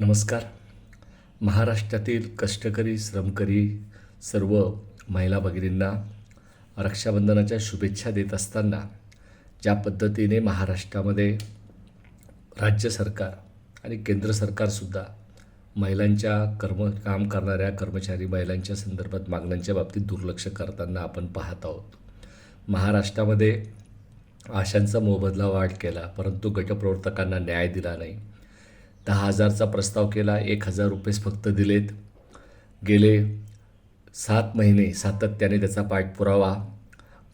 नमस्कार. महाराष्ट्रातील कष्टकरी श्रमकरी सर्व महिला भगिनींना रक्षाबंधनाच्या शुभेच्छा देत असताना ज्या पद्धतीने महाराष्ट्रामध्ये राज्य सरकार आणि केंद्र सरकारसुद्धा महिलांच्या कर्म काम करणाऱ्या कर्मचारी महिलांच्या संदर्भात मागण्यांच्या बाबतीत दुर्लक्ष करताना आपण पाहत आहोत. महाराष्ट्रामध्ये आशांचा मोबदला वाढ केला परंतु गटप्रवर्तकांना न्याय दिला नाही. दहा हजारचा प्रस्ताव केला एक हजार रुपयेच फक्त दिलेत. गेले सात महिने सातत्याने त्याचा पाठपुरावा.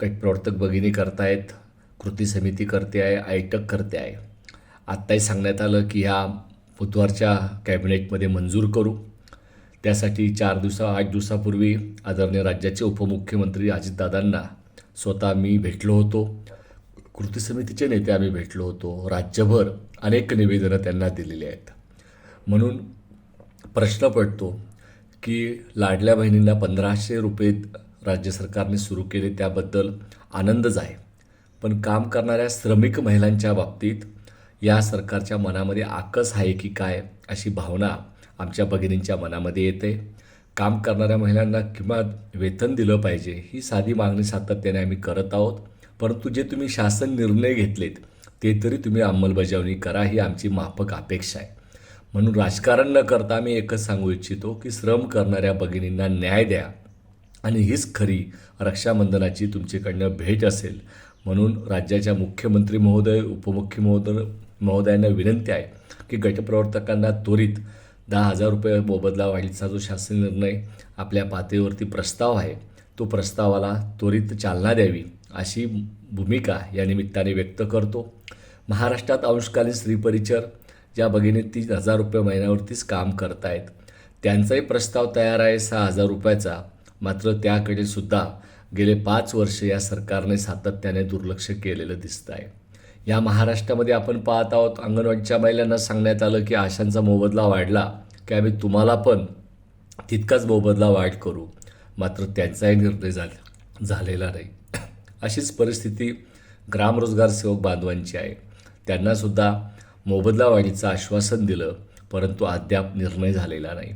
गटप्रवर्तक भगिनी करतायत कृती समिती करते आहे आयटक करते आहे. आत्ताही सांगण्यात आलं की ह्या बुधवारच्या कॅबिनेटमध्ये मंजूर करू. त्यासाठी चार दिवसा आठ दिवसापूर्वी आदरणीय राज्याचे उपमुख्यमंत्री अजितदादांना स्वतः मी भेटलो होतो. कृती समितीचे नेते आम्ही भेटलो होतो. राज्यभर अनेक निवेदनं त्यांना दिलेली आहेत. म्हणून प्रश्न पडतो की लाडल्या बहिणींना पंधराशे रुपये राज्य सरकारने सुरू केले त्याबद्दल आनंदच आहे पण काम करणाऱ्या श्रमिक महिलांच्या बाबतीत या सरकारच्या मनामध्ये आकस आहे की काय अशी भावना आमच्या भगिनींच्या मनामध्ये येते. काम करणाऱ्या महिलांना किमान वेतन दिलं पाहिजे ही साधी मागणी सातत्याने आम्ही करत आहोत. परंतु जे तुम्ही शासन निर्णय घेतलेत ते तरी तुम्ही अंमलबजावणी करा ही आमची माफक अपेक्षा आहे. म्हणून राजकारण न करता आम्ही एकच सांगू इच्छितो की श्रम करणाऱ्या भगिनींना न्याय द्या आणि हीच खरी रक्षाबंधनाची तुमच्याकडनं भेट असेल. म्हणून राज्याच्या मुख्यमंत्री महोदय उपमुख्य महोदय महोदयांना विनंती आहे की गटप्रवर्तकांना त्वरित दहा हजार रुपये मोबदला वाढीचा जो शासन निर्णय आपल्या पातळीवरती प्रस्ताव आहे तो प्रस्तावाला त्वरित चालना द्यावी. अशी भूमिका या निमित्ताने व्यक्त करतो. महाराष्ट्रात अंशकालीन स्त्रीपरिचर ज्या भगिनी तीस हजार रुपये महिन्यावरतीच काम करतायत त्यांचाही प्रस्ताव तयार आहे सहा हजार रुपयाचा. मात्र त्याकडे सुद्धा गेले पाच वर्ष या सरकारने सातत्याने दुर्लक्ष केलेलं दिसतं आहे या महाराष्ट्रामध्ये आपण पाहत आहोत अंगणवाडीच्या महिलांना सांगण्यात आलं की आशांचा मोबदला वाढला. की आम्ही तुम्हाला पण तितकाच मोबदला वाढ करू. मात्र त्यांचाही निर्णय झाला झालेला नाही. अशीच परिस्थिती ग्रामरोजगार सेवक बांधवांची आहे. त्यांनासुद्धा मोबदला वाढीचं आश्वासन दिलं परंतु अद्याप निर्णय झालेला नाही.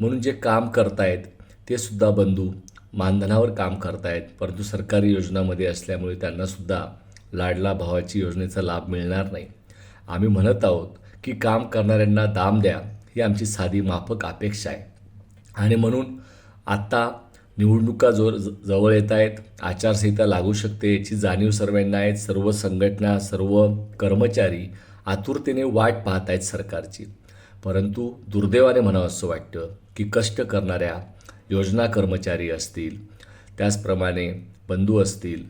म्हणून जे काम करतायत ते सुद्धा बंधू मानधनावर काम करतायत परंतु सरकारी योजनामध्ये असल्यामुळे त्यांनासुद्धा लाडला भावाची योजनेचा लाभ मिळणार नाही. आम्ही म्हणत आहोत की काम करणाऱ्यांना दाम द्या ही आमची साधी माफक अपेक्षा आहे. आणि म्हणून आत्ता निवडणुका जोर ज- जवळ येत आहेत. आचारसंहिता लागू शकते याची जाणीव सर्वांना आहेत. सर्व संघटना सर्व कर्मचारी आतुरतेने वाट पाहत आहेत सरकारची. परंतु दुर्दैवाने म्हणावं असं वाटतं की कष्ट करणाऱ्या योजना कर्मचारी असतील त्याचप्रमाणे बंधू असतील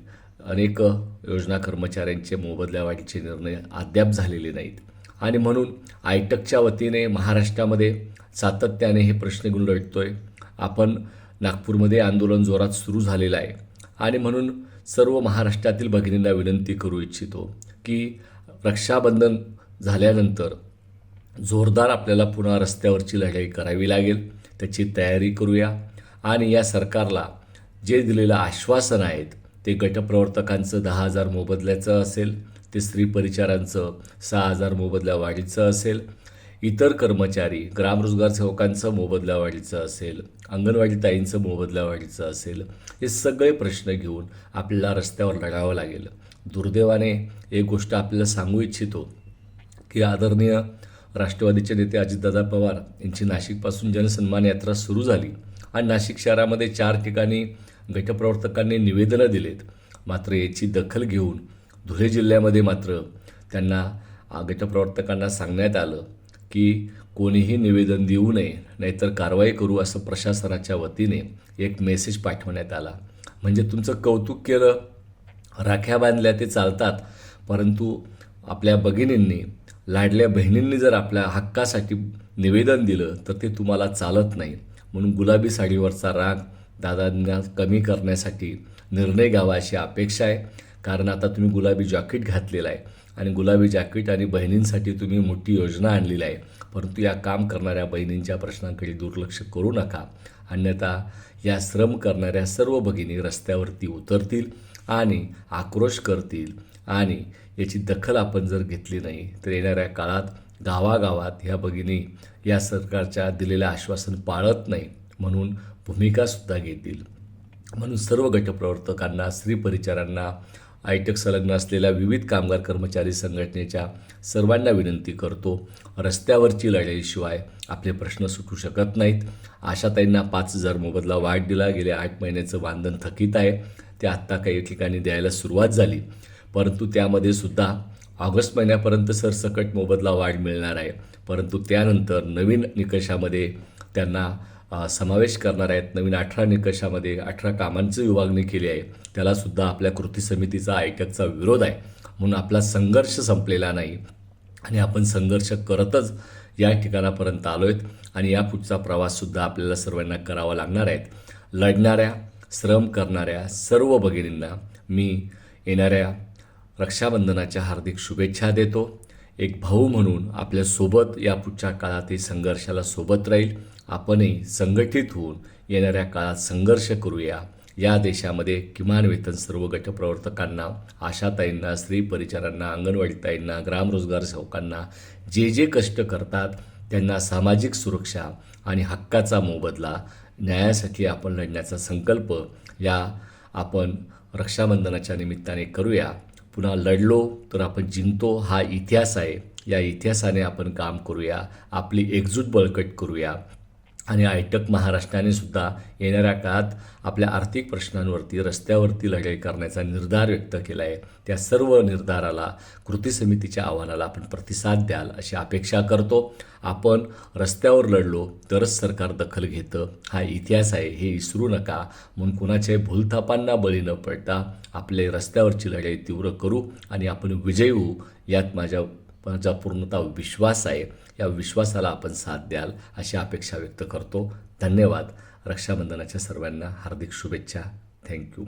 अनेक योजना कर्मचाऱ्यांचे मोबदल्या वाढीचे निर्णय अद्याप झालेले नाहीत. आणि म्हणून आयटकच्या वतीने महाराष्ट्रामध्ये सातत्याने हे प्रश्न घेऊन आहे आपण नागपूरमध्ये आंदोलन जोरात सुरू झालेलं आहे. आणि म्हणून सर्व महाराष्ट्रातील भगिनींना विनंती करू इच्छितो की रक्षाबंधन झाल्यानंतर जोरदार आपल्याला पुन्हा रस्त्यावरची लढाई करावी लागेल त्याची तयारी करूया. आणि या सरकारला जे दिलेलं आश्वासन आहेत ते गटप्रवर्तकांचं दहा हजार मोबदल्याचं असेल ते स्त्री परिचारांचं सहा हजार मोबदल्या वाढीचं असेल इतर कर्मचारी ग्रामरोजगार सेवकांचं मोबदला वाढीचं असेल अंगणवाडी ताईंचं मोबदला वाढीचं असेल हे सगळे प्रश्न घेऊन आपल्याला रस्त्यावर लढावं लागेल. दुर्दैवाने एक गोष्ट आपल्याला सांगू इच्छितो की आदरणीय राष्ट्रवादीचे नेते अजितदादा पवार यांची नाशिकपासून जनसन्मान यात्रा सुरू झाली आणि नाशिक शहरामध्ये चार ठिकाणी गटप्रवर्तकांनी निवेदनं दिलेत. मात्र याची दखल घेऊन धुळे जिल्ह्यामध्ये मात्र त्यांना गटप्रवर्तकांना सांगण्यात आलं. की कोणीही निवेदन देऊ नये नाहीतर कारवाई करू असं प्रशासनाच्या वतीने एक मेसेज पाठवण्यात आला. म्हणजे तुमचं कौतुक केलं राख्या बांधल्या ते चालतात परंतु आपल्या भगिनींनी लाडल्या बहिणींनी जर आपल्या हक्कासाठी निवेदन दिलं तर ते तुम्हाला चालत नाही. म्हणून गुलाबी साडीवरचा राग दादांना कमी करण्यासाठी निर्णय घ्यावा अशी अपेक्षा आहे. कारण आता तुम्ही गुलाबी जॅकेट घातलेलं आहे. आणि गुलाबी जॅकेट आणि बहिणींसाठी तुम्ही मोठी योजना आणलेली आहे. परंतु या काम करणाऱ्या बहिणींच्या प्रश्नांकडे दुर्लक्ष करू नका. अन्यथा या श्रम करणाऱ्या सर्व भगिनी रस्त्यावरती उतरतील आणि आक्रोश करतील. आणि याची दखल आपण जर घेतली नाही तर येणाऱ्या काळात गावागावात ह्या भगिनी या सरकारच्या दिलेल्या आश्वासन पाळत नाही म्हणून भूमिकासुद्धा घेतील. म्हणून सर्व गटप्रवर्तकांना स्त्री परिचारांना आयटक संलग्न असलेल्या विविध कामगार कर्मचारी संघटनेच्या सर्वांना विनंती करतो रस्त्यावरची लढाईशिवाय आपले प्रश्न सुटू शकत नाहीत. आशाताईंना पाच हजार मोबदला वाढ दिला. गेल्या आठ महिन्याचं मानधन थकीत आहे. ते आत्ता काही ठिकाणी द्यायला सुरुवात झाली. परंतु त्यामध्ये सुद्धा ऑगस्ट महिन्यापर्यंत सरसकट मोबदला वाढ मिळणार आहे. परंतु त्यानंतर नवीन निकषामध्ये त्यांना समावेश करणार आहेत. नवीन अठरा निकषामध्ये अठरा कामांची विभागणी केली आहे. त्यालासुद्धा आपल्या कृती समितीचा आयटकचा विरोध आहे. म्हणून आपला संघर्ष संपलेला नाही. आणि आपण संघर्ष करतच या ठिकाणापर्यंत आलो आहेत आणि या पुढचा प्रवाससुद्धा आपल्याला सर्वांना करावा लागणार आहेत लढणाऱ्या श्रम करणाऱ्या सर्व भगिनींना मी येणाऱ्या रक्षाबंधनाच्या हार्दिक शुभेच्छा देतो. एक भाऊ म्हणून आपल्यासोबत या पुढच्या काळातही संघर्षाला सोबत राहील. आपणही संघटित होऊन येणाऱ्या काळात संघर्ष करूया. या देशामध्ये किमान वेतन सर्व गटप्रवर्तकांना आशाताईंना स्त्री परिचारांना अंगणवाडीताईंना ग्रामरोजगार सेवकांना जे जे कष्ट करतात त्यांना सामाजिक सुरक्षा आणि हक्काचा मोबदला न्यायासाठी आपण लढण्याचा संकल्प या आपण रक्षाबंधनाच्या निमित्ताने करूया. पुन्हा लढलो तर आपण जिंकतो. हा इतिहास आहे. या इतिहासाने आपण काम करूया. आपली एकजूट बळकट करूया. आणि आयटक महाराष्ट्राने सुद्धा येणाऱ्या काळात आपल्या आर्थिक प्रश्नांवरती रस्त्यावरती लढाई करण्याचा निर्धार व्यक्त केला आहे त्या सर्व निर्धाराला कृती समितीच्या आव्हानाला आपण प्रतिसाद द्याल अशी अपेक्षा करतो. आपण रस्त्यावर लढलो तरच सरकार दखल घेतं. हा इतिहास आहे हे विसरू नका. म्हणून कुणाच्याही भूलथापांना बळी न पडता आपले रस्त्यावरची लढाई तीव्र करू आणि आपण विजयी होऊ यात माझ्या माझा पूर्णतः विश्वास आहे. या विश्वासाला आपण साथ द्याल अशी अपेक्षा व्यक्त करतो. धन्यवाद. रक्षाबंधनाच्या सर्वांना हार्दिक शुभेच्छा. थँक्यू